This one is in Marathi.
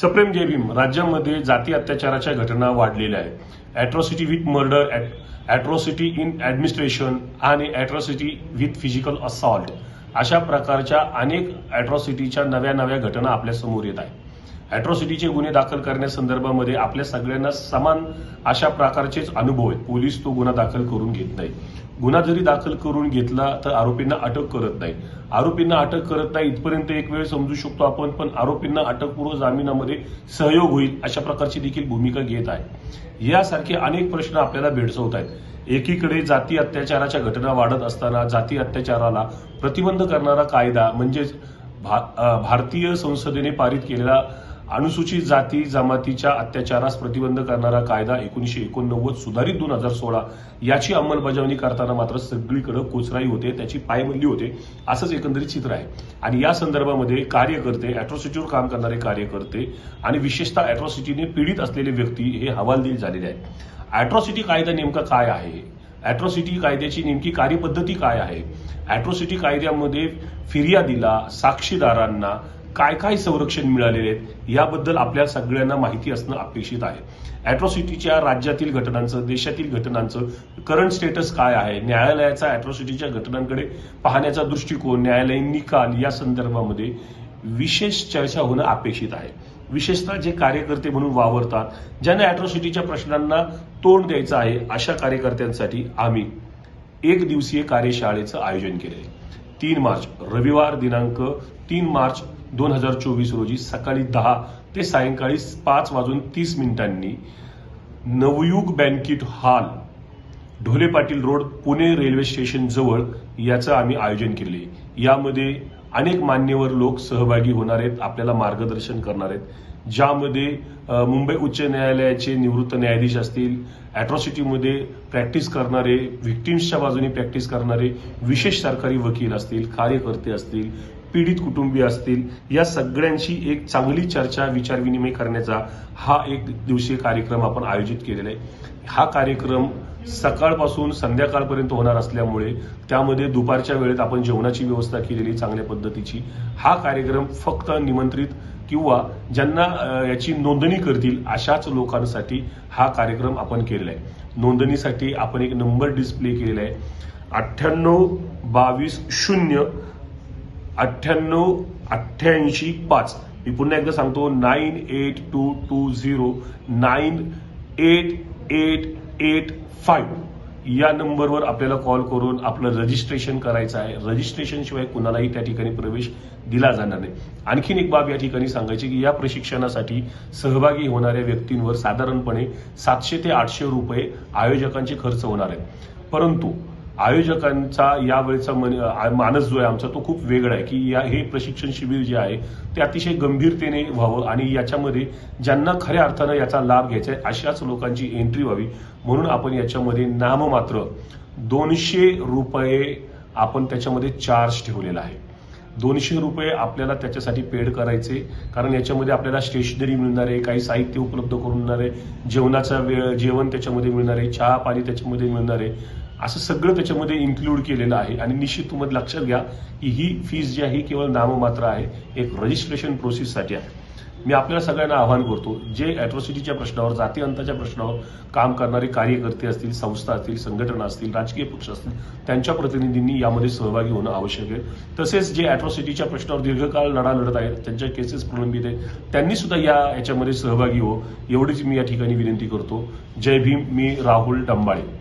सप्रेम जेबीम राज्यामध्ये जाती अत्याचाराच्या घटना वाढलेल्या आहेत. Atrocity with murder atrocity in administration आणि अॅट्रॉसिटी विथ फिजिकल असॉल्ट अशा प्रकारच्या अनेक अॅट्रॉसिटीच्या नव्या नव्या घटना आपल्यासमोर येत आहेत. अॅट्रॉसिटीचे गुन्हे दाखल करण्यासंदर्भामध्ये आपल्या सगळ्यांना समान अशा प्रकारचेच अनुभव आहेत. पोलीस तो गुन्हा दाखल करून घेत नाही. गुन्हा जरी दाखल करून घेतला तर आरोपींना अटक करत नाही. आरोपींना अटक करत नाही इथपर्यंत एक वेळ समजू शकतो आपण पण आरोपींना अटकपूर्व जामिनामध्ये सहयोग होईल अशा प्रकारची देखील भूमिका घेत आहे. यासारखे अनेक प्रश्न आपल्याला भेडसवत आहेत. एकीकडे जाती अत्याचाराच्या घटना वाढत असताना जाती अत्याचाराला प्रतिबंध करणारा कायदा म्हणजेच भा- भारतीय संसदेने पारित केलेला अनुसूचित जाती जमातीच्या अत्याचारास प्रतिबंध करणारा कायदा एकोणीशे एकोणनव्वद सुधारित दोन हजार सोळा याची अंमलबजावणी करताना मात्र सगळीकडे कोचराई होते त्याची पायबंदी होते असंच एकंदरीत चित्र आहे. आणि या संदर्भामध्ये कार्यकर्ते अॅट्रॉसिटीवर काम करणारे कार्यकर्ते आणि विशेषतः अॅट्रॉसिटीने पीडित असलेले व्यक्ती हे हवालदिल झालेले आहेत. अॅट्रॉसिटी कायदा नेमका काय आहे? अॅट्रॉसिटी कायद्याची नेमकी कार्यपद्धती काय आहे? अॅट्रॉसिटी कायद्यामध्ये फिर्यादीला साक्षीदारांना काय काय संरक्षण मिळालेले आहेत याबद्दल आपल्या सगळ्यांना माहिती असणं अपेक्षित आहे. ॲट्रॉसिटीच्या राज्यातील घटनांचं देशातील घटनांचं करंट स्टेटस काय आहे? न्यायालयाचा ॲट्रॉसिटीच्या घटनांकडे पाहण्याचा दृष्टिकोन न्यायालयीन निकाल या संदर्भामध्ये विशेष चर्चा होणं अपेक्षित आहे. विशेषतः जे कार्यकर्ते म्हणून वावरतात ज्यांना ॲट्रॉसिटीच्या प्रश्नांना तोंड द्यायचं आहे अशा कार्यकर्त्यांसाठी आम्ही एक दिवसीय कार्यशाळेचं आयोजन केले आहे तीन मार्च रविवार दिनांक तीन मार्च दोन हजार चोवीस रोजी सकाळी दहा ते सायंकाळी पाच वाजून तीस मिनिटांनी Navyug banquet hall Dhole Patil road Pune railway station जवळ याचं आम्ही आयोजन केले. यामध्ये अनेक मान्यवर लोक सहभागी होणार आहेत आपल्याला मार्गदर्शन करणार आहेत. ज्यामध्ये मुंबई उच्च न्यायालयाचे निवृत्त न्यायाधीश असतील अॅट्रॉसिटीमध्ये प्रॅक्टिस करणारे व्हिक्टिम्सच्या बाजूने प्रॅक्टिस करणारे विशेष सरकारी वकील असतील कार्यकर्ते असतील पीडित कुटुंबीय असतील या सगळ्यांशी एक चांगली चर्चा विचारविनिमय करण्याचा हा एक दिवसीय कार्यक्रम आपण आयोजित केलेला आहे. हा कार्यक्रम सकाळपासून संध्याकाळपर्यंत होणार असल्यामुळे त्यामध्ये दुपारच्या वेळेत आपण जेवणाची व्यवस्था केलेली चांगल्या पद्धतीची. हा कार्यक्रम फक्त निमंत्रित किंवा ज्यांना याची नोंदणी करतील अशाच लोकांसाठी हा कार्यक्रम आपण केलेला आहे. नोंदणीसाठी आपण एक नंबर डिस्प्ले केलेला आहे. अठ्ठ्याण्णव बावीस शून्य अठ्ठ्याण्णव अठ्ठ्याऐंशी पाच. मी पुन्हा एकदा सांगतो nine eight two two zero nine eight eight eight five. या नंबरवर आपल्याला कॉल करून आपलं रजिस्ट्रेशन करायचं आहे. रजिस्ट्रेशन शिवाय कुणालाही त्या ठिकाणी प्रवेश दिला जाणार नाही. आणखीन एक बाब या ठिकाणी सांगायची की या प्रशिक्षणासाठी सहभागी होणाऱ्या व्यक्तींवर साधारणपणे सातशे ते आठशे रुपये आयोजकांचे खर्च होणार आहेत. परंतु आयोजकांचा यावेळचा मन- मानस जो आहे आमचा तो खूप वेगळा आहे की या हे प्रशिक्षण शिबिर जे आहे ते अतिशय गंभीरतेने व्हावं आणि याच्यामध्ये ज्यांना खऱ्या अर्थानं याचा लाभ घ्यायचा आहे अशाच लोकांची एंट्री व्हावी. म्हणून आपण याच्यामध्ये नाममात्र दोनशे रुपये आपण त्याच्यामध्ये चार्ज ठेवलेला आहे. दोनशे रुपये आपल्याला त्याच्यासाठी पेड करायचे कारण याच्यामध्ये आपल्याला स्टेशनरी मिळणार आहे काही साहित्य उपलब्ध करून मिळणार आहे जेवणाचा वेळ जेवण त्याच्यामध्ये मिळणार आहे चहा पाणी त्याच्यामध्ये मिळणार आहे. असं सगळं त्याच्यामध्ये इन्क्लूड केलेलं आहे. आणि निश्चित तुम्हाला लक्षात घ्या की ही फीस जी आहे केवळ नाममात्र आहे. एक रजिस्ट्रेशन प्रोसेससाठी आहे. मी आपल्याला सगळ्यांना आवाहन करतो जे ॲट्रॉसिटीच्या प्रश्नावर जाती अंताच्या प्रश्नावर काम करणारे कार्यकर्ते असतील संस्था असतील संघटना असतील राजकीय पक्ष असतील त्यांच्या प्रतिनिधींनी यामध्ये सहभागी होणं आवश्यक आहे. तसेच जे ॲट्रॉसिटीच्या प्रश्नावर दीर्घकाळ लढा लढत आहेत त्यांच्या केसेस प्रलंबित आहेत त्यांनी सुद्धा या याच्यामध्ये सहभागी हो एवढीच मी या ठिकाणी विनंती करतो. जय भीम मी राहुल डंबाळे.